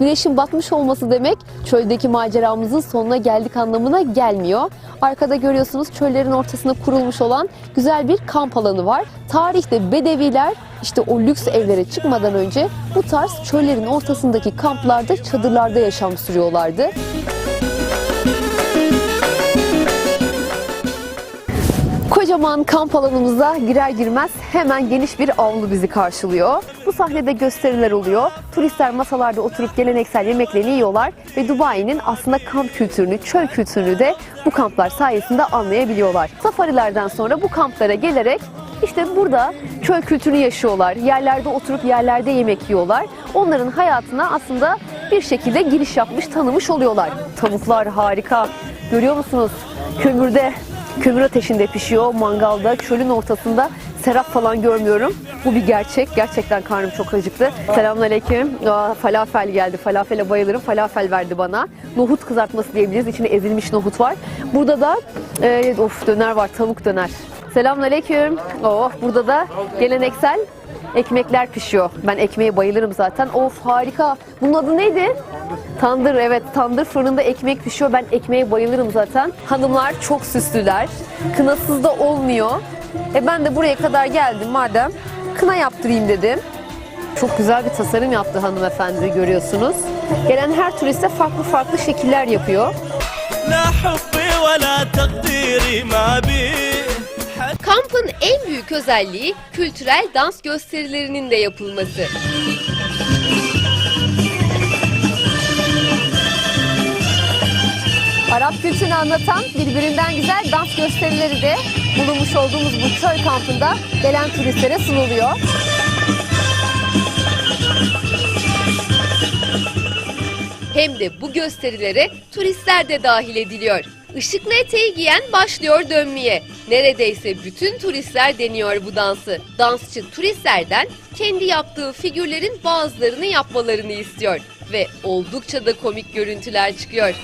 güneşin batmış olması demek çöldeki maceramızın sonuna geldik anlamına gelmiyor. Arkada görüyorsunuz çöllerin ortasında kurulmuş olan güzel bir kamp alanı var. Tarihte Bedeviler işte o lüks evlere çıkmadan önce bu tarz çöllerin ortasındaki kamplarda, çadırlarda yaşam sürüyorlardı. Kocaman kamp alanımıza girer girmez hemen geniş bir avlu bizi karşılıyor. Bu sahnede gösteriler oluyor. Turistler masalarda oturup geleneksel yemeklerini yiyorlar ve Dubai'nin aslında kamp kültürünü, çöl kültürünü de bu kamplar sayesinde anlayabiliyorlar. Safarilerden sonra bu kamplara gelerek işte burada çöl kültürünü yaşıyorlar. Yerlerde oturup yerlerde yemek yiyorlar. Onların hayatına aslında bir şekilde giriş yapmış, tanımış oluyorlar. Tavuklar harika. Görüyor musunuz? Kömürde kömür ateşinde pişiyor mangalda çölün ortasında serap falan görmüyorum. Bu bir gerçek. Gerçekten karnım çok acıktı. Selamünaleyküm. Aa, falafel geldi. Falafele bayılırım. Falafel verdi bana. Nohut kızartması diyebiliriz. İçinde ezilmiş nohut var. Burada da e, of döner var. Tavuk döner. Selamünaleyküm. Oh burada da geleneksel ekmekler pişiyor. Ben ekmeğe bayılırım zaten. Of harika. Bunun adı neydi? Tandır evet tandır fırında ekmek pişiyor. Ben ekmeğe bayılırım zaten. Hanımlar çok süslüler. Kınasız da olmuyor. E ben de buraya kadar geldim madem kına yaptırayım dedim. Çok güzel bir tasarım yaptı hanımefendi görüyorsunuz. Gelen her turiste farklı farklı şekiller yapıyor. Kampın en büyük özelliği kültürel dans gösterilerinin de yapılması. Arap kültürünü anlatan birbirinden güzel dans gösterileri de bulunmuş olduğumuz bu çöl kampında gelen turistlere sunuluyor. Hem de bu gösterilere turistler de dahil ediliyor. Işıklı eteği giyen başlıyor dönmeye. Neredeyse bütün turistler deniyor bu dansı. Dansçı turistlerden kendi yaptığı figürlerin bazılarını yapmalarını istiyor. Ve oldukça da komik görüntüler çıkıyor.